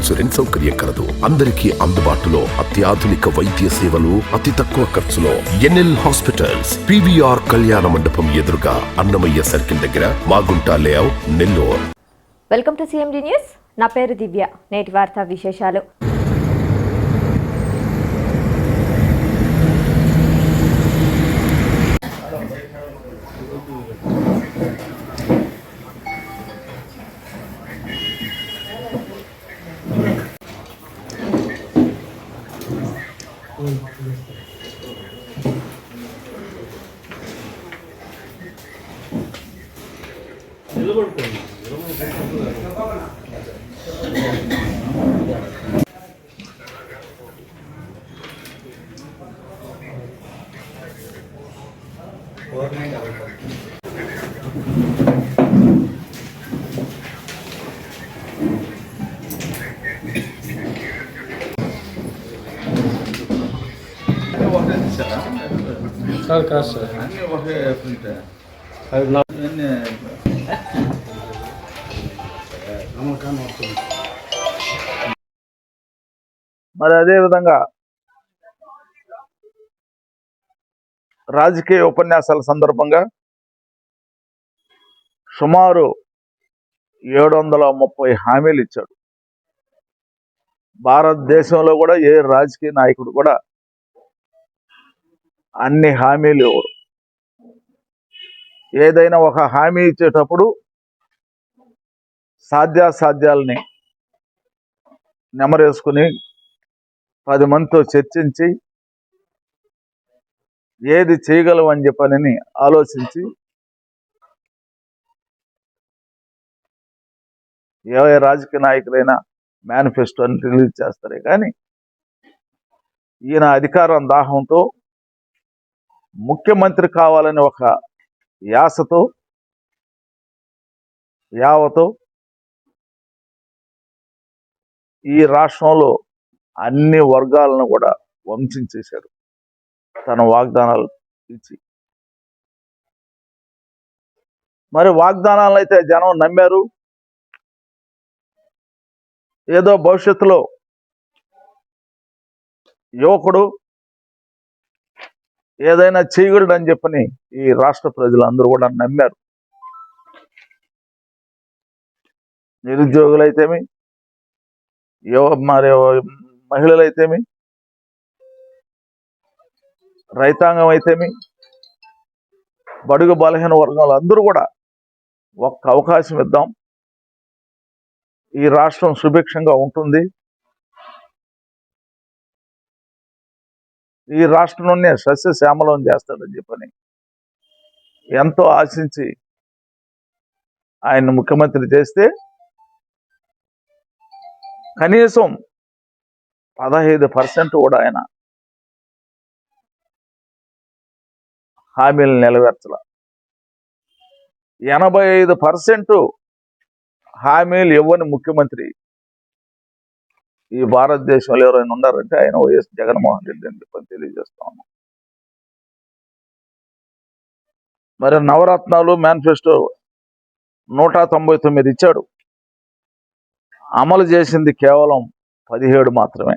Insurance సౌకర్యం కలదు. అందరికీ అందుబాటులో అత్యాధునిక వైద్య సేవలు అతి తక్కువ ఖర్చులో. ఎన్ఎల్ హాస్పిటల్స్ పివిఆర్ కళ్యాణ మండపం ఎదురుగా అన్నమయ్య సర్కిల్ దగ్గర Magunta layout Nellore. Welcome to CMD news నా పేరు దివ్య. నేటి వార్తా విశేషాలు. సార్ కాదు సార్ అన్నీ మరి అదే విధంగా రాజకీయ ఉపన్యాసాల సందర్భంగా సుమారు ఏడు వందల ముప్పై హామీలు ఇచ్చాడు. భారతదేశంలో కూడా ఏ రాజకీయ నాయకుడు కూడా అన్ని హామీలు ఇవ్వరు ఏదైనా ఒక హామీ ఇచ్చేటప్పుడు సాధ్యాసాధ్యాలని నెమరేసుకుని పది మందితో చర్చించి ఏది చేయగలం అని చెప్పని ఆలోచించి ఏ రాజకీయ నాయకులైనా మేనిఫెస్టోని రిలీజ్ చేస్తారే. కానీ ఈయన అధికారం దాహంతో ముఖ్యమంత్రి కావాలని ఒక యాసతో యావతో ఈ రాష్ట్రంలో అన్ని వర్గాలను కూడా వంచించేశాడు తన వాగ్దానాలు ఇచ్చి. మరి వాగ్దానాలను అయితే జనం నమ్మారు. ఏదో భవిష్యత్తులో యువకుడు ఏదైనా చేయగలడు అని చెప్పని ఈ రాష్ట్ర ప్రజలందరూ కూడా నమ్మారు. నిరుద్యోగులైతేమి యువ మరి అయితేమి రైతాంగం అయితేమి బడుగు బలహీన వర్గాలు అందరూ కూడా ఒక్క అవకాశం ఇద్దాం. ఈ రాష్ట్రం సుభిక్షంగా ఉంటుంది. ఈ రాష్ట్రంలోనే సస్యశ్యామలం చేస్తాడని చెప్పని ఎంతో ఆశించి ఆయన ముఖ్యమంత్రి చేస్తే కనీసం పదహైదు పర్సెంట్ కూడా ఆయన హామీలు నెరవేర్చాల. ఎనభై ఐదు పర్సెంట్ హామీలు ఇవ్వని ముఖ్యమంత్రి ఈ భారతదేశంలో ఎవరైనా ఉన్నారంటే ఆయన వైఎస్ జగన్మోహన్ రెడ్డి అని చెప్పని తెలియజేస్తాను మరి నవరత్నాలు మేనిఫెస్టో నూట తొంభై తొమ్మిది ఇచ్చాడు. అమలు చేసింది కేవలం పదిహేడు మాత్రమే.